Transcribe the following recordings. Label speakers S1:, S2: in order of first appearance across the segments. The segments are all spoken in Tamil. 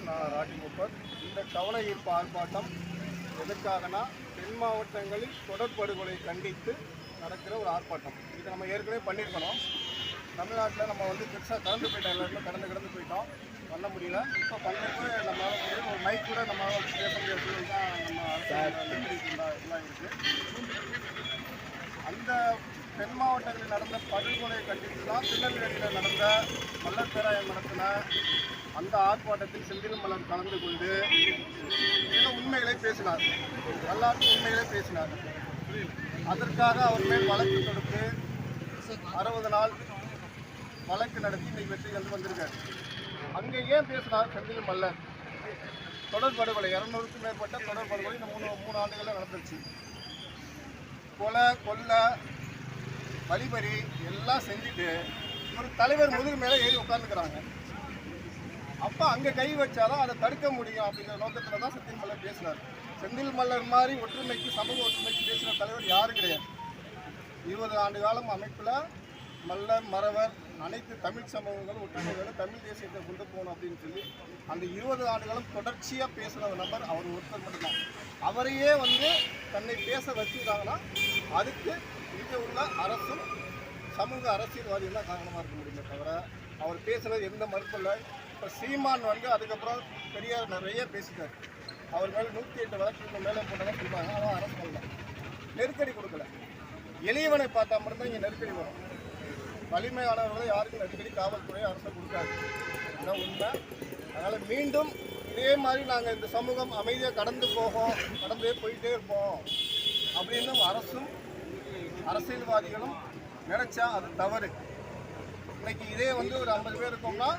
S1: வணக்கம் நான் ராஜகோபால் இந்த கவன ஈர்ப்பு ஆர்ப்பாட்டம் எதற்காகனா தென் மாவட்டங்களில் தொடர்படுகொலை கண்டித்து நடக்கிற ஒரு ஆர்ப்பாட்டம். இது நம்ம ஏற்கனவே பண்ணியிருக்கணும் தமிழ்நாட்டில் நம்ம வந்து பெருசாக கடந்து போயிட்டோம் எல்லாருமே கடந்து கடந்து போயிட்டோம். பண்ண முடியல. இப்போ பண்ணுறது நம்மளால முடியும். ஒரு மைக் கூட நம்மளால பேச முடியாத தான் நம்ம உண்டா- உள்ளாயிருக்கு அந்த தென் மாவட்டங்களில் நடந்த படுகொலையை கண்டித்து தான் திருநெல்வேலியில் நடந்த மல்லப்பேராயம் நடத்தின அந்த ஆர்ப்பாட்டத்தில் செந்தில் மலர் கலந்து கொண்டு சில உண்மைகளை பேசினார். வரலாற்று உண்மைகளை பேசினார். அதற்காக அவர் மேல் வழக்கு தொடுத்து அறுபது நாள் வழக்கு நடத்தி இன்னைக்கு வெற்றி கண்டு வந்திருக்காரு. அங்கே ஏன் பேசினார் செந்தில் மல்லர்? தொடர் படுகொலை இரநூறுக்கும் மேற்பட்ட தொடர் படுகொலை இந்த மூணு மூணு ஆண்டுகளில் நடந்துருச்சு. கொலை கொள்ளை வழிபறி எல்லாம் செஞ்சுட்டு ஒரு தலைவர் முதுகு மேலே ஏறி உட்காந்துக்கிறாங்க அப்போ அங்கே கை வச்சாதான் அதை தடுக்க முடியும் அப்படிங்கிற நோக்கத்தில் தான் செந்தில் மல்லர் பேசினார் செந்தில் மல்லர் மாதிரி ஒற்றுமைக்கு சமூக ஒற்றுமைக்கு பேசுகிற தலைவர் யாரும் கிடையாது. இருபது ஆண்டு காலம் அமைப்பில் மல்லர் மறவர் அனைத்து தமிழ் சமூகங்களும் ஒற்றுமைகளை தமிழ் தேசியத்தை கொண்டு போகணும் அப்படின்னு சொல்லி அந்த இருபது ஆண்டுகளும் தொடர்ச்சியாக பேசுகிற நபர் அவர் ஒருத்தர் மட்டும்தான். அவரையே வந்து தன்னை பேச வச்சுருக்காங்கன்னா அதுக்கு இங்கே உள்ள அரசும் சமூக அரசியல்வாதி தான் காரணமாக இருக்க முடியுமே தவிர அவர் பேசுகிறது எந்த மறுப்பும் இல்லை. இப்போ சீமான் வந்து அதுக்கப்புறம் பெரியார் நிறைய பேசிட்டார். அவர் மேலே நூற்றி எட்டு வழக்கு மேலே போட்டாங்க சொல்லுவாங்க ஆனால் அரசு பண்ணல. நெருக்கடி கொடுக்கல. எளியவனை பார்த்தா மட்டும்தான் இங்கே நெருக்கடி வரும். வலிமையானவர்களை யாருக்கும் நெருக்கடி காவல்துறை அரசு கொடுக்காது. அதான் உண்மை அதனால் மீண்டும் இதே மாதிரி நாங்கள் இந்த சமூகம் அமைதியாக கடந்து போகும் கடந்தே போயிட்டே இருப்போம் அப்படின்னு அரசும் அரசியல்வாதிகளும் நினைச்சா அது தவறு. இன்னைக்கு இதே வந்து ஒரு ஐம்பது பேர் இருக்கோம்னா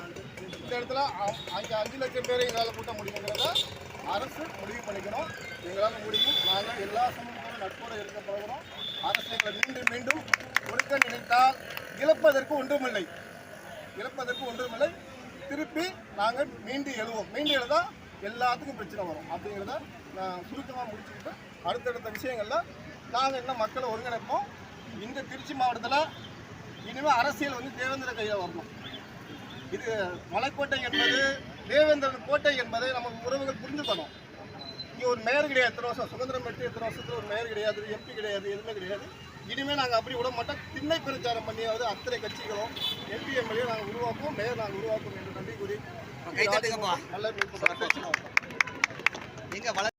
S1: இந்த இடத்துல அங்கே அஞ்சு லட்சம் பேரை எங்களால் கூட்ட முடியுங்கிறத அரசு முடிவு பண்ணிக்கணும். எங்களால் முடியும். நாங்கள் எல்லா சமூகத்தோடும் நட்போடு இருக்க பழகிறோம் அரசு எங்களை மீண்டும் மீண்டும் ஒடுக்க நினைத்தால் இழப்பதற்கு ஒன்றுமில்லை. இழப்பதற்கு ஒன்றுமில்லை. திருப்பி நாங்கள் மீண்டும் எழுவோம். மீண்டும் எழுதா எல்லாத்துக்கும் பிரச்சனை வரும். அப்படிங்கிறத நான் சுருக்கமாக முடிச்சுக்கிட்டு அடுத்தடுத்த விஷயங்களில் நாங்கள் என்ன மக்களை ஒருங்கிணைப்போம். இந்த திருச்சி மாவட்டத்தில் இனிமேல் அரசியல் வந்து தேவேந்திர கையில் வரணும். இது மலைக்கோட்டை என்பது தேவேந்திரன் கோட்டை என்பதை நம்ம உறவுகள் புரிஞ்சுக்கணும். இங்கே ஒரு மேயர் கிடையாது எத்தனை வருஷம்? சுதந்திரம் பெற்று எத்தனை வருஷத்துல ஒரு மேயர் கிடையாது எம்பி கிடையாது எதுவுமே கிடையாது. இனிமேல் நாங்கள் அப்படி விட மாட்டோம். திண்ணை பிரச்சாரம் பண்ணியாவது அத்தனை கட்சிகளும் எம்பி எம்எல்ஏ நாங்கள் உருவாக்குவோம் மேயர் நாங்கள் உருவாக்குவோம் என்று நன்றி கூறி. நல்ல
S2: எங்க வள